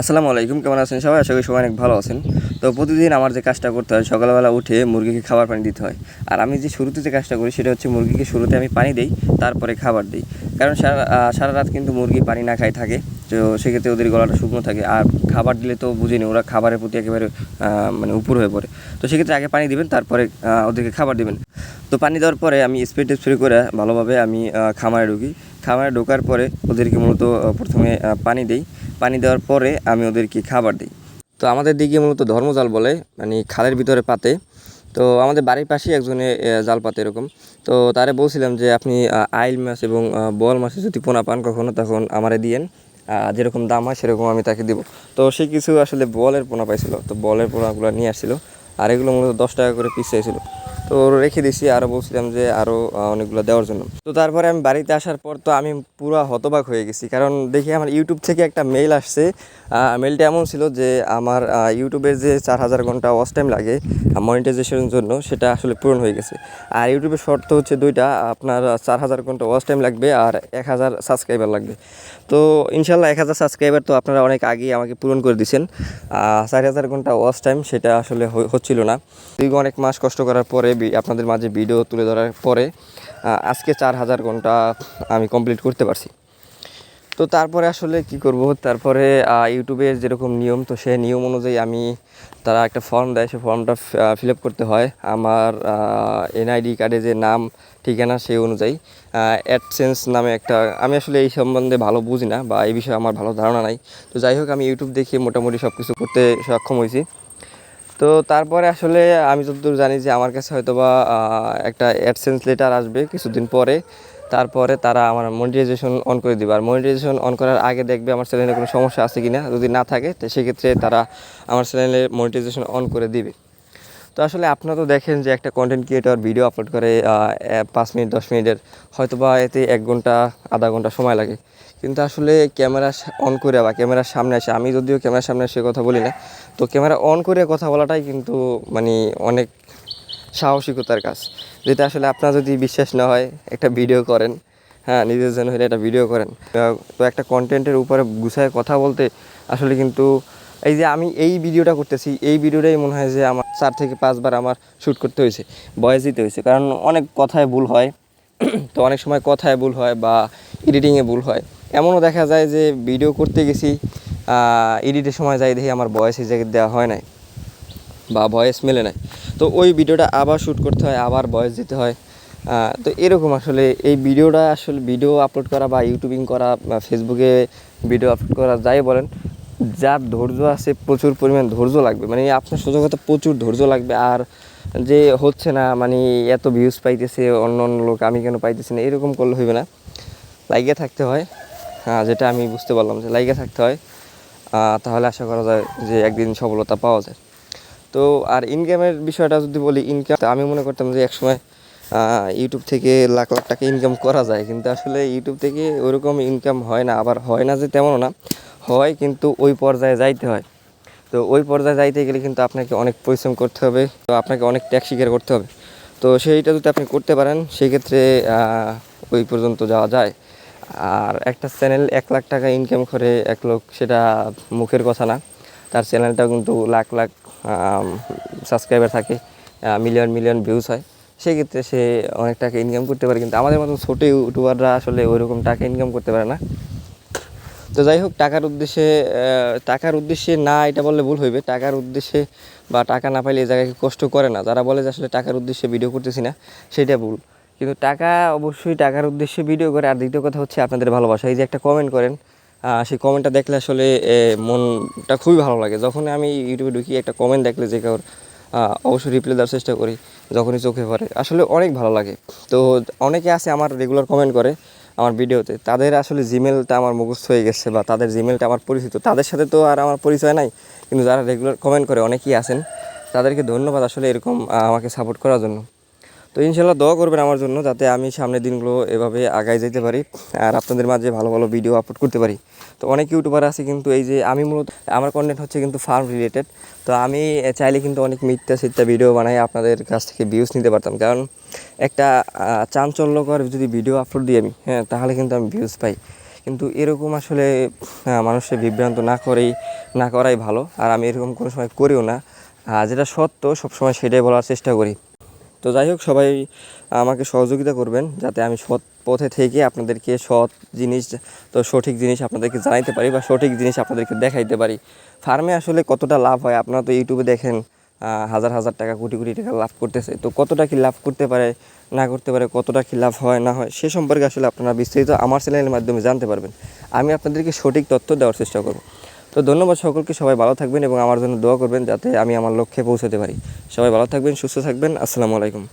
আসসালামু আলাইকুম, কেমন আছেন সবাই? আশা করি সবাই অনেক ভালো আছেন। তো প্রতিদিন আমার যে কাজটা করতে হয়, সকালবেলা উঠে মুরগিকে খাবার পানি দিতে হয়। আর আমি যে শুরুতে যে কাজটা করি, সেটা হচ্ছে মুরগিকে শুরুতে আমি পানি দিই, তারপরে খাবার দিই। কারণ সারা সারা রাত কিন্তু মুরগি পানি না খাই থাকে, তো সেক্ষেত্রে ওদের গলাটা শুকনো থাকে। আর খাবার দিলে তো বুঝিনি, ওরা খাবারের প্রতি একেবারে মানে উপর হয়ে পড়ে। তো সেক্ষেত্রে আগে পানি দিবেন, তারপরে ওদেরকে খাবার দিবেন। তো পানি দেওয়ার পরে আমি স্প্রে স্প্রে করে ভালোভাবে আমি খামারে ঢুকি। খামারে ঢোকার পরে ওদেরকে মূলত প্রথমে পানি দিই। পানি দেওয়ার পরে আমি ওদেরকে খাবার দিই। তো আমাদের দিকে মূলত ধর্মজাল বলে মানে খালের ভিতরে পাতে। তো আমাদের বাড়ির পাশেই একজনে জাল পাতে এরকম। তো তারে বলছিলাম যে, আপনি আইল মাছ এবং বল মাছে যদি পোনা পান কখনো, তখন আমারে দিয়েন। যেরকম দাম হয় সেরকম আমি তাকে দিব। তো সে কিছু আসলে বলের পোনা পাইছিল। তো বলের পোনাগুলো নিয়ে আসছিল। আর এগুলো মূলত দশ টাকা করে পিস চাইছিল। তো রেখে দিছি আরও বলছিলাম যে আরও অনেকগুলো দেওয়ার জন্য। তো তারপরে আমি বাড়িতে আসার পর তো আমি পুরো হতবাক হয়ে গেছি। কারণ দেখি আমার ইউটিউব থেকে একটা মেইল আসছে। মেইলটা এমন ছিল যে আমার ইউটিউবের যে চার হাজার ঘণ্টা ওয়াচ টাইম লাগে মনিটাইজেশনের জন্য সেটা আসলে পূরণ হয়ে গেছে। আর ইউটিউবের শর্ত হচ্ছে দুইটা, আপনার চার হাজার ঘণ্টা ওয়াচ টাইম লাগবে আর এক হাজার সাবস্ক্রাইবার লাগবে। তো ইনশাল্লাহ এক হাজার সাবস্ক্রাইবার তো আপনারা অনেক আগেই আমাকে পূরণ করে দিয়েছেন চার হাজার ঘণ্টা ওয়াচ টাইম সেটা আসলে হচ্ছিল না। দীর্ঘ অনেক মাস কষ্ট করার পরে আপনাদের মাঝে ভিডিও তুলে ধরার পরে আজকে চার হাজার ঘণ্টা আমি কমপ্লিট করতে পারছি। তো তারপরে আসলে কি করব? তারপরে আহ, ইউটিউবের যেরকম নিয়ম তো সেই নিয়ম অনুযায়ী আমি তারা একটা ফর্ম দেয় সেই ফর্মটা ফিল আপ করতে হয়। আমার এনআইডি কার্ডে যে নাম ঠিকানা সেই অনুযায়ী অ্যাডসেন্স নামে একটা আমি আসলে এই সম্বন্ধে ভালো বুঝি না বা এই বিষয়ে আমার ভালো ধারণা নাই। তো যাই হোক আমি ইউটিউব দেখে মোটামুটি সব কিছু করতে সক্ষম হয়েছি। তো তারপরে আসলে আমি যতদূর জানি যে আমার কাছে হয়তো বা একটা অ্যাডসেন্স লেটার আসবে কিছুদিন পরে। তারপরে তারা আমার মনিটাইজেশন অন করে দিবে। আর মনিটাইজেশন অন করার আগে দেখবে আমার চ্যানেলে কোনো সমস্যা আছে কি না যদি না থাকে, তো সেক্ষেত্রে তারা আমার চ্যানেলে মনিটাইজেশন অন করে দিবে। তো আসলে আপনারা তো দেখেন যে একটা কন্টেন্ট ক্রিয়েটর ভিডিও আপলোড করে পাঁচ মিনিট, দশ মিনিটের হয়তো বা এতে এক ঘণ্টা, আধা ঘণ্টা সময় লাগে। কিন্তু আসলে ক্যামেরা অন করে বা ক্যামেরার সামনে আসে আমি যদিও ক্যামেরার সামনে এসে কথা বলি না, তো ক্যামেরা অন করে কথা বলাটাই কিন্তু মানে অনেক সাহসিকতার কাজ। যেটা আসলে আপনার যদি বিশ্বাস না হয়, একটা ভিডিও করেন হ্যাঁ নিজের জন্য হলে একটা ভিডিও করেন। তো একটা কন্টেন্টের উপরে গুছায় কথা বলতে আসলে কিন্তু এই যে আমি এই ভিডিওটা করতেছি, এই ভিডিওটাই মনে হয় যে আমার চার থেকে পাঁচবার আমার শ্যুট করতে হয়েছে, বয়স দিতে হয়েছে। কারণ অনেক কথায় ভুল হয়, তো অনেক সময় কথায় ভুল হয় বা এডিটিংয়ে ভুল হয়। এমনও দেখা যায় যে ভিডিও করতে গেছি এডিটের সময় যাই দেখি আমার বয়স এই জায়গায় দেওয়া হয় নাই বা ভয়েস মেলে নাই। তো ওই ভিডিওটা আবার শ্যুট করতে হয়, আবার ভয়েস দিতে হয়। তো এরকম আসলে এই ভিডিওটা আসলে ভিডিও আপলোড করা বা ইউটিউবিং করা বা ফেসবুকে ভিডিও আপলোড করা যাই বলেন যার ধৈর্য আছে প্রচুর পরিমাণ ধৈর্য লাগবে। মানে আপনার সোজা কথা প্রচুর ধৈর্য লাগবে আর যে হচ্ছে না মানে এত ভিউজ পাইতেছে, অন্য অন্য লোক আমি কেন পাইতেছি না, এরকম করলে হইবে না। লাইগে থাকতে হয়। হ্যাঁ যেটা আমি বুঝতে পারলাম যে লাইগে থাকতে হয়। তাহলে আশা করা যায় যে একদিন সফলতা পাওয়া যায়। তো আর ইনকামের বিষয়টা যদি বলি ইনকাম আমি মনে করতাম যে একসময় ইউটিউব থেকে লাখ লাখ টাকা ইনকাম করা যায়। কিন্তু আসলে ইউটিউব থেকে ওরকম ইনকাম হয় না, আবার হয় না যে তেমনও না। হয়, কিন্তু ওই পর্যায়ে যাইতে হয়। তো ওই পর্যায়ে যাইতে গেলে কিন্তু আপনাকে অনেক পরিশ্রম করতে হবে, তো আপনাকে অনেক ট্যাক্স স্বীকার করতে হবে। তো সেইটা যদি আপনি করতে পারেন, সেক্ষেত্রে ওই পর্যন্ত যাওয়া যায়। আর একটা চ্যানেল এক লাখ টাকা ইনকাম করে এক লোক, সেটা মুখের কথা না। তার চ্যানেলটা কিন্তু লাখ লাখ সাবস্ক্রাইবার থাকে মিলিয়ন মিলিয়ন ভিউজ হয়। সেক্ষেত্রে সে অনেক টাকা ইনকাম করতে পারে, কিন্তু আমাদের মতন ছোটো ইউটিউবাররা আসলে ওইরকম টাকা ইনকাম করতে পারে না। তো যাই হোক, টাকার উদ্দেশ্যে টাকার উদ্দেশ্যে না এটা বললে ভুল হইবে। টাকার উদ্দেশ্যে বা টাকা না পাইলে এই জায়গায় কষ্ট করে না। যারা বলে যে আসলে টাকার উদ্দেশ্যে ভিডিও করতেছি না, সেটা ভুল। কিন্তু টাকা, অবশ্যই টাকার উদ্দেশ্যে ভিডিও করে। আর দ্বিতীয় কথা হচ্ছে আপনাদের ভালোবাসা। এই যে একটা কমেন্ট করেন সেই কমেন্টটা দেখলে আসলে মনটা খুবই ভালো লাগে। যখন আমি ইউটিউবে ঢুকি, একটা কমেন্ট দেখলে যে কারোর অবশ্যই রিপ্লাই দেওয়ার চেষ্টা করি, যখনই চোখে পড়ে। আসলে অনেক ভালো লাগে। তো অনেকে আছে আমার রেগুলার কমেন্ট করে। আমার ভিডিওতে। তাদের আসলে জিমেলটা আমার মুখস্থ হয়ে গেছে বা তাদের জিমেলটা আমার পরিচিত। তাদের সাথে তো আর আমার পরিচয় নাই, কিন্তু যারা রেগুলার কমেন্ট করে অনেকেই আছেন, তাদেরকে ধন্যবাদ আসলে এরকম আমাকে সাপোর্ট করার জন্য। তো ইনশাল্লাহ দোয়া করবেন আমার জন্য যাতে আমি সামনের দিনগুলো এভাবে আগায় যেতে পারি আর আপনাদের মাঝে ভালো ভালো ভিডিও আপলোড করতে পারি। তো অনেক ইউটিউবার আছে কিন্তু এই যে আমি মূলত, আমার কন্টেন্ট হচ্ছে কিন্তু ফার্ম রিলেটেড তো আমি চাইলে কিন্তু অনেক মিথ্যা সিথ্যা ভিডিও বানাই আপনাদের কাছ থেকে ভিউজ নিতে পারতাম। কারণ একটা চাঞ্চল্যকর যদি ভিডিও আপলোড দিই আমি হ্যাঁ তাহলে কিন্তু আমি ভিউজ পাই। কিন্তু এরকম আসলে মানুষের বিভ্রান্ত না করেই, না করাই ভালো। আর আমি এরকম কোনো সময় করিও না। যেটা সত্য, সবসময় সেটাই বলার চেষ্টা করি। তো যাই হোক, সবাই আমাকে সহযোগিতা করবেন যাতে আমি সৎ পথে থেকে আপনাদেরকে সৎ জিনিস, তো সঠিক জিনিস আপনাদেরকে জানাইতে পারি বা সঠিক জিনিস আপনাদেরকে দেখাইতে পারি। ফার্মে আসলে কতটা লাভ হয়? আপনারা তো ইউটিউবে দেখেন হাজার হাজার টাকা, কোটি কোটি টাকা লাভ করতেছে। তো কতটা কি লাভ করতে পারে, না করতে পারে, কতটা কি লাভ হয়, না হয়, সে সম্পর্কে আসলে আপনারা বিস্তারিত আমার চ্যানেলের মাধ্যমে জানতে পারবেন। আমি আপনাদেরকে সঠিক তথ্য দেওয়ার চেষ্টা করব। তো ধন্যবাদ সকলকে, সবাই ভালো থাকবেন এবং আমার জন্য দোয়া করবেন যাতে আমি আমার লক্ষ্যে পৌঁছাতে পারি। সবাই ভালো থাকবেন, সুস্থ থাকবেন, আসসালামু আলাইকুম।